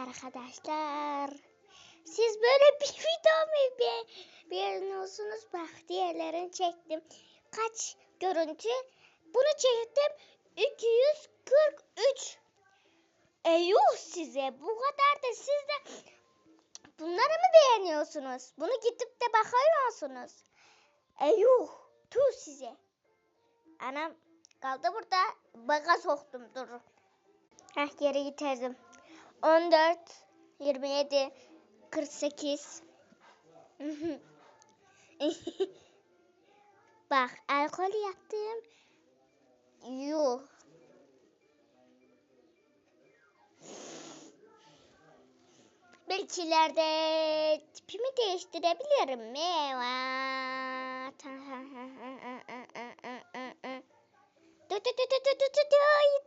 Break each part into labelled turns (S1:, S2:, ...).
S1: arkadaşlar. Siz böyle bir video mu be beğeniyorsunuz? Bak diğerlerini çektim. Kaç görüntü? Bunu çektim. 243. Eyuh size. Bu kadar da siz de bunları mı beğeniyorsunuz? Bunu gidip de bakıyorsunuz. Eyuh. Tuh size. Anam kaldı burada. Baga soktum dur. Heh geri getirdim. 14, 27, 48. Bak alkol yaptım. Yuh. Belkilerde tipimi değiştirebilirim mi? Dur dur dur dur dur dur dur.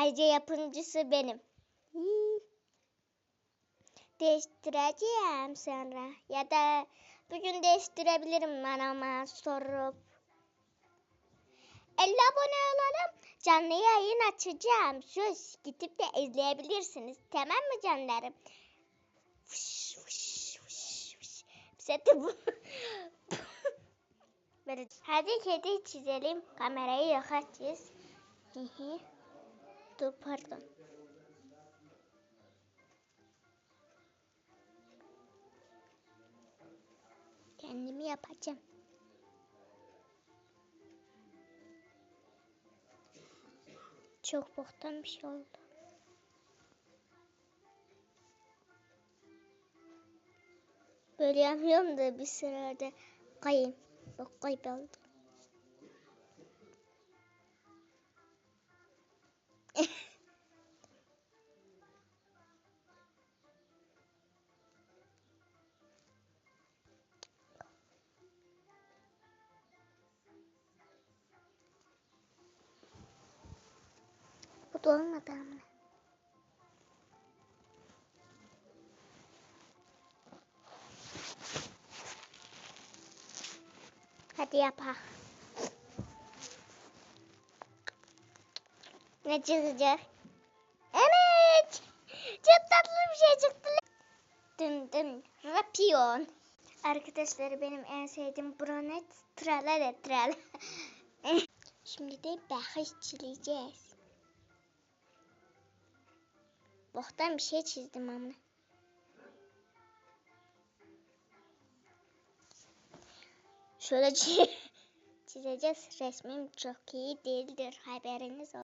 S1: Ayrıca yapımcısı benim. Hmm. Değiştireceğim sonra. Ya da bugün değiştirebilirim bana sorup. 50 abone olalım. Canlı yayın açacağım. Söz gidip de izleyebilirsiniz. Tamam mı canlarım? Fış, fış, fış, fış. Bize de bu. Hadi kedi çizelim. Kamerayı yakacağız. Hı hı. Dur pardon. Kendimi yapacağım. Çok boktan bir şey oldu. Böyle yapıyorum da bir sırada kayayım. Bak kayboldu. Bu da. Hadi yapak. Ne çıkacak? Evet. Çok tatlı bir şey çıktı. Dın dın. Rapion. Arkadaşlar benim en sevdiğim bronet tralala tral. Şimdi de bahis çileyeceğiz. Boktan bir şey çizdim ama. Şöyle çi- çizeceğiz. Resmim çok iyi değildir. Haberiniz olsun.